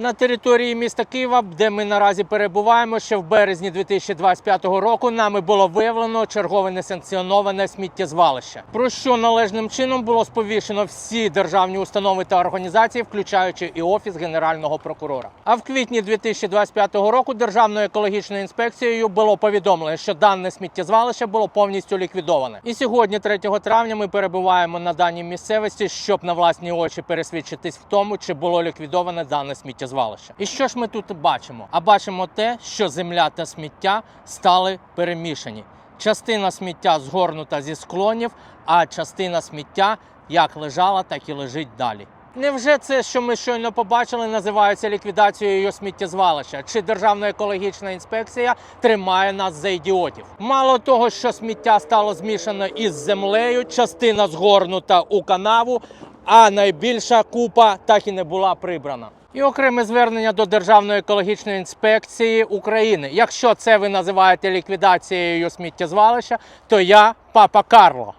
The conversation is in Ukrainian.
На території міста Києва, де ми наразі перебуваємо, ще в березні 2025 року нами було виявлено чергове несанкціоноване сміттєзвалище, про що належним чином було сповіщено всі державні установи та організації, включаючи і офіс генерального прокурора. А в квітні 2025 року Державною екологічною інспекцією було повідомлено, що дане сміттєзвалище було повністю ліквідоване. І сьогодні, 3 травня, ми перебуваємо на даній місцевості, щоб на власні очі пересвідчитись в тому, чи було ліквідоване дане сміттєзвалище. І що ж ми тут бачимо? А бачимо те, що земля та сміття стали перемішані. Частина сміття згорнута зі склонів, а частина сміття як лежала, так і лежить далі. Невже це, що ми щойно побачили, називається ліквідацією сміттєзвалища? Чи Державна екологічна інспекція тримає нас за ідіотів? Мало того, що сміття стало змішано із землею, частина згорнута у канаву, а найбільша купа так і не була прибрана. І окреме звернення до Державної екологічної інспекції України. Якщо це ви називаєте ліквідацією сміттєзвалища, то я папа Карло.